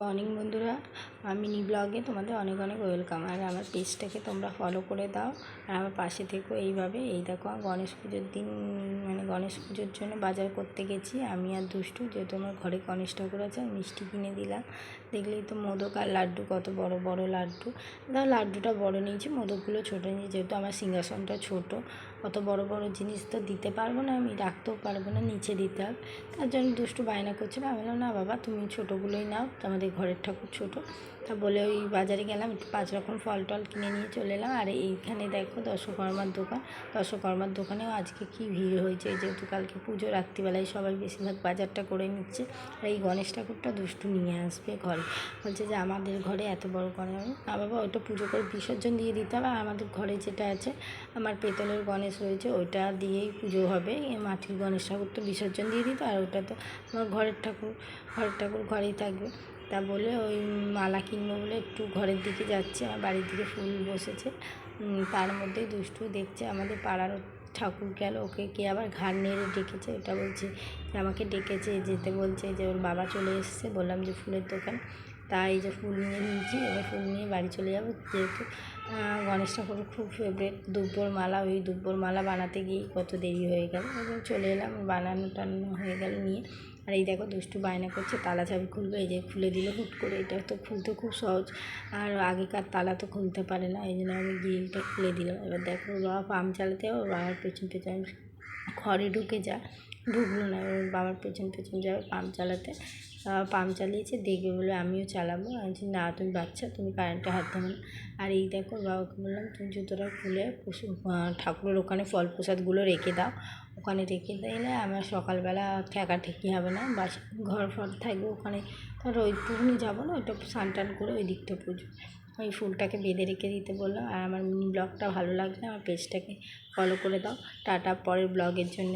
Morning বন্ধুরা। আমি mini ব্লগে তোমাদের অনেক অনেক ওয়েলকাম আর আমার পেজটাকে তোমরা ফলো করে দাও। আর আমার পাশে থেকো এইভাবে। এই দেখো, গণেশ পুজোর দিন মানে গণেশ পুজোর জন্য বাজার করতে গেছি। আমি আর দুষ্টু, যেহেতু আমার ঘরে গণেশ ঠাকুর আছে মিষ্টি কিনে দিলাম। দেখলেই তো মোদক আর লাড্ডু, কত বড় বড় লাড্ডু। ধর লাড্ডুটা বড় নিয়েছি, মোদকগুলো ছোটো নিয়েছি। যেহেতু আমার সিংহাসনটা ছোট, অত বড় বড় জিনিস তো দিতে পারব না, আমি রাখতেও পারব না, নিচে দিতে হবে। তার জন্য দুষ্টু বায়না করছিল আমি বললাম, না বাবা, তুমি ছোটোগুলোই নাও আমাদের ঘরের ঠাকুর ছোটো। তা বলে ওই বাজারে গেলাম পাঁচ রকম ফল টল কিনে নিয়ে চলে এলাম। আর এইখানে দেখো দশকর্মার দোকান। দশকর্মার দোকানেও আজকে কি ভিড় হয়েছে যেহেতু কালকে পুজো, রাত্রিবেলায় সবাই বেশিরভাগ বাজারটা করে নিচ্ছে। আর এই গণেশ ঠাকুরটা দুষ্টু নিয়ে আসবে ঘরে। বলছে যে আমাদের ঘরে এত বড় করে না বাবা, ওইটা পুজো করে বিসর্জন দিয়ে দিতে হবে। আর আমাদের ঘরে যেটা আছে, আমার পেতলের গণেশ রয়েছে, ওইটা দিয়েই পুজো হবে। মাটির গণেশ ঠাকুর তো বিসর্জন দিয়ে দিত, আর ওটা তো আমার ঘরের ঠাকুর ঘরের ঠাকুর ঘরেই থাকবে। তা বলে ওই মালা কিনবো বলে একটু ঘরের দিকে যাচ্ছে, আমার বাড়ির দিকে ফুল বসেছে। তার মধ্যে দুষ্টু দেখছে আমাদের পাড়ার ঠাকুর গেল, ওকে কে আবার ঘাড় নেড়ে ডেকেছে, ওটা বলছে আমাকে ডেকেছে, যেতে বলছে যে ওর বাবা চলে এসছে, বললাম যে ফুলের দোকান। তাই যে ফুল নিয়ে নিয়েছি, এবার ফুল নিয়ে বাড়ি চলে যাব, যেহেতু গণেশ ঠাকুরের খুব ফেভারেট দুব্বর মালা, ওই দুব্বর মালা বানাতে গিয়েই কত দেরি হয়ে গেল। চলে এলাম, বানানো টানানো হয়ে গেল নিয়ে। আর এই দেখো দুষ্টু বায়না করছে, তালা চাবি খুলবে এই যে খুলে দিল হুট করে, এটা তো খুলতে খুব সহজ। আর আগেকার তালা তো খুলতে পারে না, এই জন্য আমি গ্রিলটা খুলে দিলাম। এবার দেখো বাবা পাম্প চালাতে, ওর বাবার পেছন পেছন ঘরে ঢুকে যা, ঢুকলো না ওর বাবার পেছন পেছন যাবে পাম্প চালাতে। পাম্প চালিয়েছে, দেখবে বলে আমিও চালাবো। আমি না, তুমি বাচ্চা, তুমি কারেন্টে হাত দেবে না। আর এই দেখো বাবাকে বললাম, তুমি জুতোটা খুলে পশু ঠাকুরের ওখানে ফল প্রসাদগুলো রেখে দাও। ওখানে রেখে দিলে আমার সকালবেলা ঠেকা ঠেকি হবে না, বাস ঘর ফর থাকবে ওখানে। ধরো ওইটুকুনি যাব না, ওইটা স্নান টান করে ওই দিকটা পুজো। ওই ফুলটাকে বেঁধে রেখে দিতে বললাম, আর আমার ব্লগটা ভালো লাগলে আমার পেজটাকে ফলো করে দাও। টাটা, পরের ব্লগের জন্য।